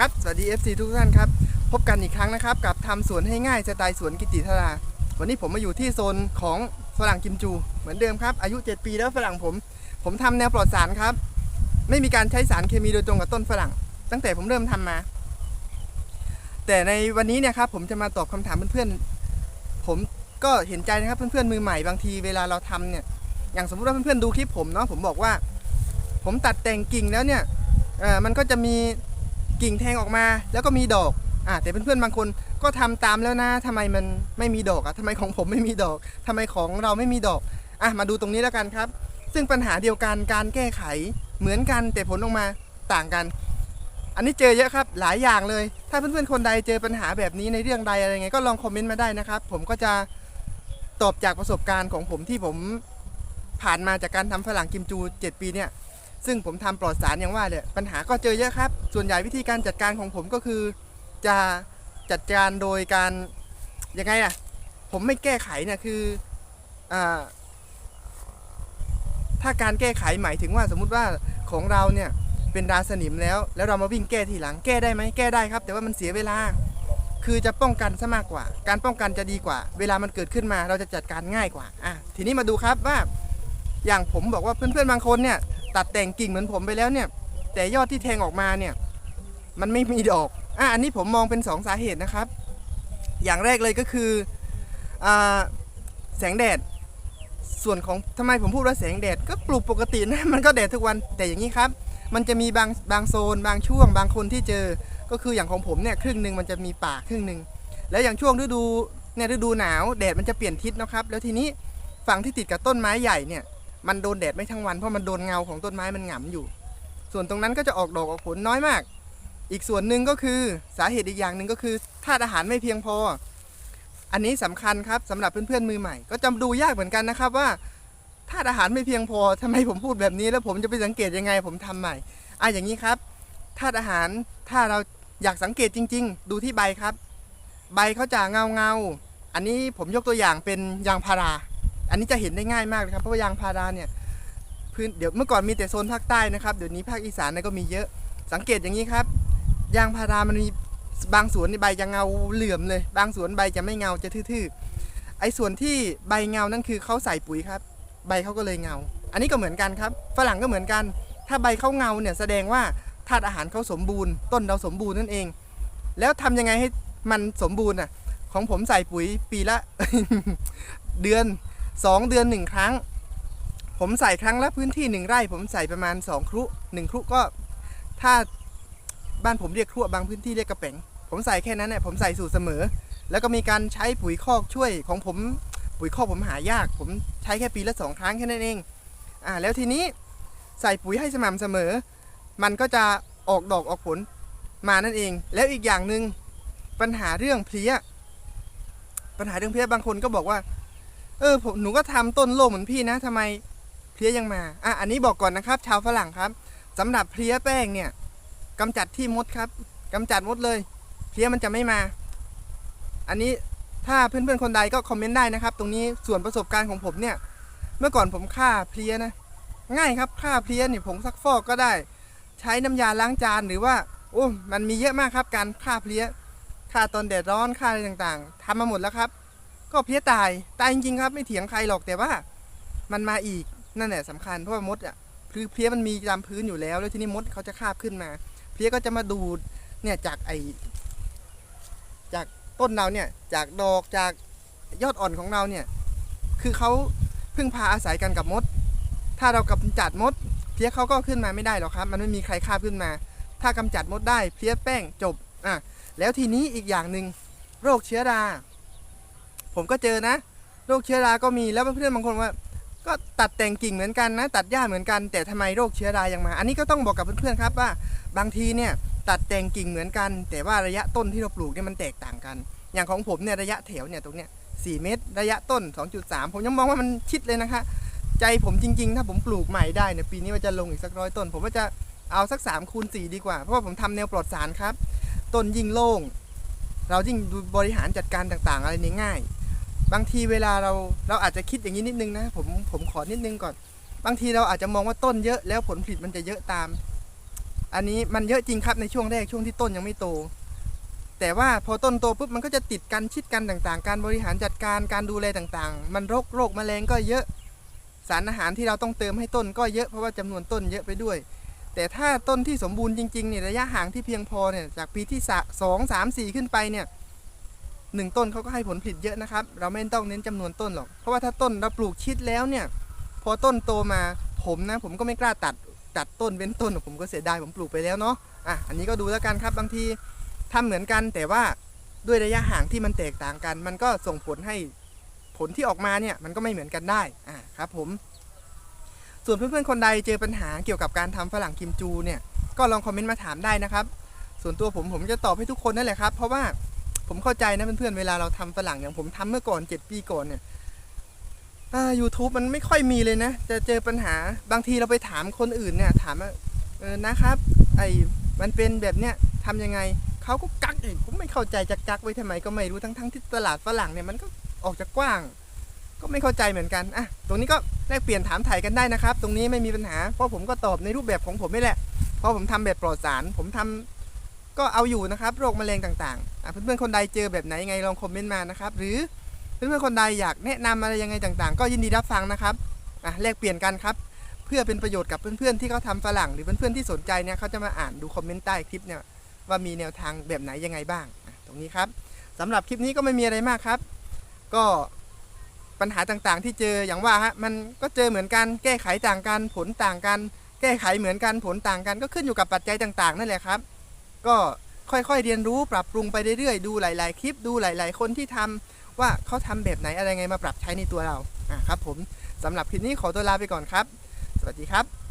ครับ สวัสดี FC ทุกท่านครับ พบกันอีกครั้งนะครับ กับทำสวนให้ง่ายสไตล์สวนกิติธารา วันนี้ผมมาอยู่ที่โซนของฝรั่งกิมจู เหมือนเดิมครับ อายุ 7 ปีแล้วฝรั่งผม ผมทำแนวปลอดสารครับ ไม่มีการใช้สารเคมีโดยตรงกับต้นฝรั่ง ตั้งแต่ผมเริ่มทำมา แต่ในวันนี้เนี่ยครับผมจะมาตอบคำถามเพื่อนๆ ผมก็เห็นใจนะครับเพื่อนๆมือใหม่บางทีเวลาเราทำเนี่ย อย่างสมมติว่าเพื่อนๆดูคลิปผมเนาะผมบอกว่า ผมตัดแต่งกิ่งแล้วเนี่ยเออมันก็จะมี กิ่งแทงออกมาแล้วก็มีดอกอ่าแต่เพื่อนๆบางคนก็ทำตามแล้วนะทำไมมันไม่มีดอกอะทำไมของผมไม่มีดอกทำไมของเราไม่มีดอกอะมาดูตรงนี้แล้วกันครับ ซึ่งปัญหาเดียวกันการแก้ไขเหมือนกันแต่ผลออกมาต่างกัน อันนี้เจอเยอะครับหลายอย่างเลย ถ้าเพื่อนๆคนใดเจอปัญหาแบบนี้ในเรื่องใดอะไรไงก็ลองคอมเมนต์มาได้นะครับ ผมก็จะตอบจากประสบการณ์ของผมที่ผมผ่านมาจากการทำฝรั่งกิมจู 7 ปีเนี่ย ซึ่งผมทำปลอดสารอย่างว่าเนี่ยปัญหาก็เจอเยอะครับ ส่วนใหญ่วิธีการจัดการของผมก็คือ จะจัดการโดยการยังไงอะผมไม่แก้ไขเนี่ยคืออาถ้าการแก้ไขหมายถึงว่าสมมุติว่าของเราเนี่ยเป็นราสนิมแล้ว แล้วเรามาวิ่งแก้ทีหลังแก้ได้ไหมแก้ได้ครับ แต่ว่ามันเสียเวลา คือจะป้องกันซะมากกว่า การป้องกันจะดีกว่า เวลามันเกิดขึ้นมาเราจะจัดการง่ายกว่าอะทีนี้มาดูครับว่าอย่างผมบอกว่าเพื่อนๆบางคนเนี่ย ตัดแต่งกิ่งเหมือนผมไปแล้วเนี่ย แต่ยอดที่แทงออกมาเนี่ย มันไม่มีดอกอะอันนี้ผมมองเป็น 2 สาเหตุนะครับ อย่างแรกเลยก็คืออแสงแดด ส่วนของทำไมผมพูดว่าแสงแดดก็ปลูกปกตินะมันก็แดดทุกวันแต่อย่างนี้ครับ มันจะมีบางบางโซน บางช่วง บางคนที่เจอ ก็คืออย่างของผมเนี่ยครึ่งหนึ่งมันจะมีป่าครึ่งหนึ่งแล้วอย่างช่วงฤดูเนี่ยฤดูหนาวแดดมันจะเปลี่ยนทิศนะครับ แล้วทีนี้ฝั่งที่ติดกับต้นไม้ใหญ่เนี่ย มันโดนแดดไม่ทั้งวันเพราะมันโดนเงาของต้นไม้มันหงำอยู่ ส่วนตรงนั้นก็จะออกดอกออกผลน้อยมาก อีกส่วนหนึ่งก็คือสาเหตุอีกอย่างหนึ่งก็คือธาตุอาหารไม่เพียงพอ อันนี้สำคัญครับสำหรับเพื่อนๆมือใหม่ ก็จำดูยากเหมือนกันนะครับว่าธาตุอาหารไม่เพียงพอทำไมผมพูดแบบนี้แล้วผมจะไปสังเกตยังไงผมทำใหม่อะอย่างนี้ครับธาตุอาหารถ้าเราอยากสังเกตจริง ๆ ดูที่ใบครับ ใบเขาจะเงาเงาๆอันนี้ผมยกตัวอย่างเป็นยางพารา อันนี้จะเห็นได้ง่ายมากเลยครับเพราะว่ายางพาราเนี่ยพื้นเดี๋ยวเมื่อก่อนมีแต่โซนภาคใต้นะครับเดี๋ยวนี้ภาคอีสานเนี่ยก็มีเยอะ สังเกตอย่างนี้ครับ ยางพารามันมีบางสวนในใบจะเงาเหลื่อมเลย บางสวนใบจะไม่เงาจะทื่อๆไอ้ส่วนที่ใบเงานั่นคือเขาใส่ปุ๋ยครับ ใบเขาก็เลยเงา อันนี้ก็เหมือนกันครับ ฝรั่งก็เหมือนกัน ถ้าใบเขาเงาเนี่ยแสดงว่าธาตุอาหารเขาสมบูรณ์ ต้นเราสมบูรณ์นั่นเอง แล้วทำยังไงให้มันสมบูรณ์อะของผมใส่ปุ๋ยปีละ เดือน สองเดือนหนึ่งครั้ง ผมใส่ครั้งละพื้นที่หนึ่งไร่ ผมใส่ประมาณ 2 ครุหนึ่งครุก็ถ้าบ้านผมเรียกครุบางพื้นที่เรียกกระแป๋งผมใส่แค่นั้นเนี่ยผมใส่สูตรเสมอ แล้วก็มีการใช้ปุ๋ยคอกช่วยของผมปุ๋ยคอกผมหายาก ผมใช้แค่ปีละสองครั้งแค่นั้นเองอ่าแล้วทีนี้ใส่ปุ๋ยให้สม่ำเสมอ มันก็จะออกดอกออกผลมานั่นเอง แล้วอีกอย่างหนึ่งปัญหาเรื่องเพลี้ย ปัญหาเรื่องเพลี้ยบางคนก็บอกว่า เออผมหนูก็ทำต้นโลกเหมือนพี่นะทำไมเพลี้ยยังมาอะอันนี้บอกก่อนนะครับ ชาวฝรั่งครับสำหรับเพลี้ยแป้งเนี่ยกำจัดที่มดครับกำจัดมดเลย เพลี้ยมันจะไม่มา อันนี้ถ้าเพื่อนๆคนใดก็คอมเมนต์ได้นะครับ ตรงนี้ส่วนประสบการณ์ของผมเนี่ย เมื่อก่อนผมฆ่าเพลี้ยนะ ง่ายครับฆ่าเพลี้ยเนี่ยผงซักฟอกก็ได้ ใช้น้ำยาล้างจานหรือว่าโอ้มันมีเยอะมากครับ การฆ่าเพลี้ยฆ่าตอนแดดร้อนฆ่าอะไรต่างๆทำมาหมดแล้วครับ ก็เพี้ยตายตายจริงๆครับไม่เถียงใครหรอกแต่ว่ามันมาอีกนั่นแหละสำคัญเพราะว่ามดอะคือเพี้ยมันมีตามพื้นอยู่แล้ว แล้วทีนี้มดเขาจะคาบขึ้นมา เพี้ยก็จะมาดูดเนี่ยจากไอจากต้นเราเนี่ยจากดอกจากยอดอ่อนของเราเนี่ย คือเขาพึ่งพาอาศัยกันกับมด ถ้าเรากำจัดมด เพี้ยเขาก็ขึ้นมาไม่ได้หรอกครับ มันไม่มีใครคาบขึ้นมา ถ้ากำจัดมดได้เพี้ยแป้งจบอะแล้วทีนี้อีกอย่างหนึ่งโรคเชื้อรา ผมก็เจอนะโรคเชื้อราก็มีแล้วเพื่อนๆบางคนว่า ก็ตัดแต่งกิ่งเหมือนกันนะ ตัดหญ้าเหมือนกัน แต่ทำไมโรคเชื้อรายังมา อันนี้ก็ต้องบอกกับเพื่อนๆครับว่า บางทีเนี่ยตัดแต่งกิ่งเหมือนกัน แต่ว่าระยะต้นที่เราปลูกเนี่ยมันแตกต่างกัน อย่างของผมเนี่ยระยะแถวเนี่ยตรงเนี้ย4เมตร ระยะต้น 2.3 ผมยังมองว่ามันชิดเลยนะคะ ใจผมจริง ๆ ถ้าผมปลูกใหม่ได้เนี่ยปีนี้ว่าจะลงอีกสักร้อยต้น ผมว่าจะเอาสัก3คูณ4ดีกว่า เพราะว่าผมทำแนวปลอดสารครับ ต้นยิ่งโล่ง เรายิ่งดูบริหารจัดการต่างๆ อะไรนี่ง่าย บางทีเวลาเราเราอาจจะคิดอย่างนี้นิดนึงนะผมผมขอนิดนึงก่อน บางทีเราอาจจะมองว่าต้นเยอะแล้วผลผลิตมันจะเยอะตาม อันนี้มันเยอะจริงครับในช่วงแรกช่วงที่ต้นยังไม่โต แต่ว่าพอต้นโตปุ๊บมันก็จะติดกันชิดกันต่างๆ การบริหารจัดการการดูแลต่างๆ มันโรคโรคแมลงก็เยอะสารอาหารที่เราต้องเติมให้ต้นก็เยอะเพราะว่าจำนวนต้นเยอะไปด้วย แต่ถ้าต้นที่สมบูรณ์จริงๆเนี่ยระยะห่างที่เพียงพอเนี่ยจากปีที่สะสองสามสี่ขึ้นไปเนี่ย หนึ่งต้นเขาก็ให้ผลผลิตเยอะนะครับ เราไม่ต้องเน้นจำนวนต้นหรอก เพราะว่าถ้าต้นเราปลูกชิดแล้วเนี่ย พอต้นโตมาผมนะ ผมก็ไม่กล้าตัดตัดต้นเว้นต้น ผมก็เสียดายผมปลูกไปแล้วเนาะอะอันนี้ก็ดูแล้วกันครับบางทีทำเหมือนกันแต่ว่าด้วยระยะห่างที่มันแตกต่างกัน มันก็ส่งผลให้ผลที่ออกมาเนี่ยมันก็ไม่เหมือนกันได้อะครับผม ส่วนเพื่อนๆคนใดเจอปัญหาเกี่ยวกับการทำฝรั่งกิมจูเนี่ยก็ลองคอมเมนต์มาถามได้นะครับ ส่วนตัวผมผมจะตอบให้ทุกคนนั่นแหละครับ เพราะว่า ผมเข้าใจนะเพื่อนๆเวลาเราทำฝรั่งอย่างผมทำเมื่อก่อน7ปีก่อนเนี่ยอ่า YouTube มันไม่ค่อยมีเลยนะ จะเจอปัญหาบางทีเราไปถามคนอื่นเนี่ย ถามว่าเออนะครับ ไอ้มันเป็นแบบเนี้ยทำยังไงเขาก็กักอีกผมไม่เข้าใจจะกักไว้ทำไมก็ไม่รู้ทั้งๆที่ตลาดฝรั่งเนี่ยมันก็ออกจากกว้าง ก็ไม่เข้าใจเหมือนกันอะตรงนี้ก็แลกเปลี่ยนถามถ่ายกันได้นะครับ ตรงนี้ไม่มีปัญหาเพราะผมก็ตอบในรูปแบบของผมนี่แหละเพราะผมทำแบบปลอดสารผมทำ ก็เอาอยู่นะครับโรคแมลงต่างๆอะเพื่อนๆคนใดเจอแบบไหนยังไงลองคอมเมนต์มานะครับ หรือเพื่อนๆคนใดอยากแนะนำอะไรยังไงต่างๆ ก็ยินดีรับฟังนะครับอะแลกเปลี่ยนกันครับ เพื่อเป็นประโยชน์กับเพื่อนๆที่เขาทำฝรั่งหรือเพื่อนๆที่สนใจเนี่ยเขาจะมาอ่านดูคอมเมนต์ใต้คลิปเนี่ยว่ามีแนวทางแบบไหนยังไงบ้างตรงนี้ครับสำหรับคลิปนี้ก็ไม่มีอะไรมากครับ ก็ปัญหาต่างๆ ที่เจออย่างว่าฮะมันก็เจอเหมือนกันแก้ไขต่างกันผลต่างกัน แก้ไขเหมือนกันผลต่างกันก็ขึ้นอยู่กับปัจจัยต่าง ๆ นั่นแหละครับ ก็ค่อยๆเรียนรู้ปรับปรุงไปเรื่อยๆ ดูหลายๆ คลิปดูหลาย ๆ คนที่ทำว่าเขาทำแบบไหนอะไรไงมาปรับใช้ในตัวเราอะครับผมสำหรับคลิปนี้ขอตัวลาไปก่อนครับ สวัสดีครับ